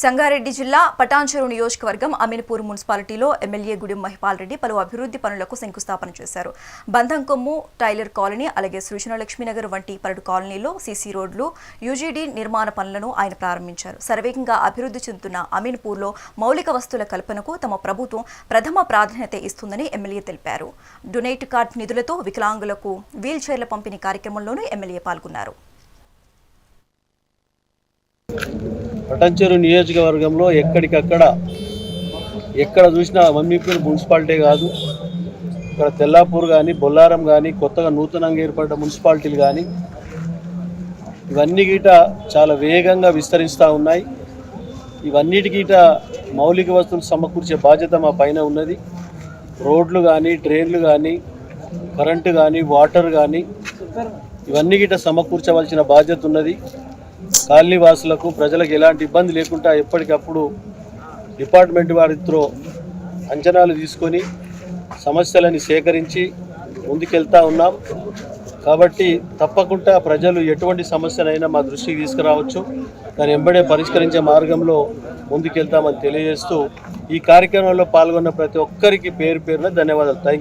సంగారెడ్డి జిల్లా పటాన్చెరు నియోజకవర్గం అమీన్పూర్ మున్సిపాలిటీలో ఎమ్మెల్యే గుడి మహిపాల్ రెడ్డి పలు అభివృద్ధి పనులకు శంకుస్థాపన చేశారు. బంధం కొమ్ము టైలర్ కాలనీ అలాగే సృజనలక్ష్మీనగర్ వంటి పలు కాలనీలో సీసీ రోడ్లు యూజీడీ నిర్మాణ పనులను ఆయన ప్రారంభించారు. సర్వేగంగా అభివృద్ధి చెందుతున్న అమీన్పూర్లో మౌలిక వస్తువుల కల్పనకు తమ ప్రభుత్వం ప్రథమ ప్రాధాన్యత ఇస్తుందని ఎమ్మెల్యే తెలిపారు. డొనేట్ కార్డ్ నిధులతో వికలాంగులకు వీల్ చైర్ల పంపిణీ కార్యక్రమంలోనూ ఎమ్మెల్యే పాల్గొన్నారు. పటంచెరు నియోజకవర్గంలో ఎక్కడికక్కడ ఎక్కడ చూసినా మమ్మీపూర్ మున్సిపాలిటీ కాదు. ఇక్కడ తెల్లాపూర్ కానీ బొల్లారం కానీ కొత్తగా నూతనంగా ఏర్పడ్డ మున్సిపాలిటీలు కానీ ఇవన్నీ గీట చాలా వేగంగా విస్తరిస్తూ ఉన్నాయి. ఇవన్నిటి గీట మౌలిక వస్తువులు సమకూర్చే బాధ్యత మా పైన ఉన్నది. రోడ్లు కానీ డ్రైన్లు కానీ కరెంటు కానీ వాటర్ కానీ ఇవన్నీ గిట సమకూర్చవలసిన బాధ్యత ఉన్నది. కాలనీ వాసులకు ప్రజలకు ఎలాంటి ఇబ్బంది లేకుండా ఎప్పటికప్పుడు డిపార్ట్మెంట్ వారితో అంచనాలు తీసుకొని సమస్యలని సేకరించి ముందుకెళ్తా ఉన్నాం. కాబట్టి తప్పకుండా ప్రజలు ఎటువంటి సమస్యనైనా మా దృష్టికి తీసుకురావచ్చు. దాన్ని వెంబడే పరిష్కరించే మార్గంలో ముందుకెళ్తామని తెలియజేస్తూ ఈ కార్యక్రమంలో పాల్గొన్న ప్రతి ఒక్కరికి పేరు పేరున ధన్యవాదాలు. థ్యాంక్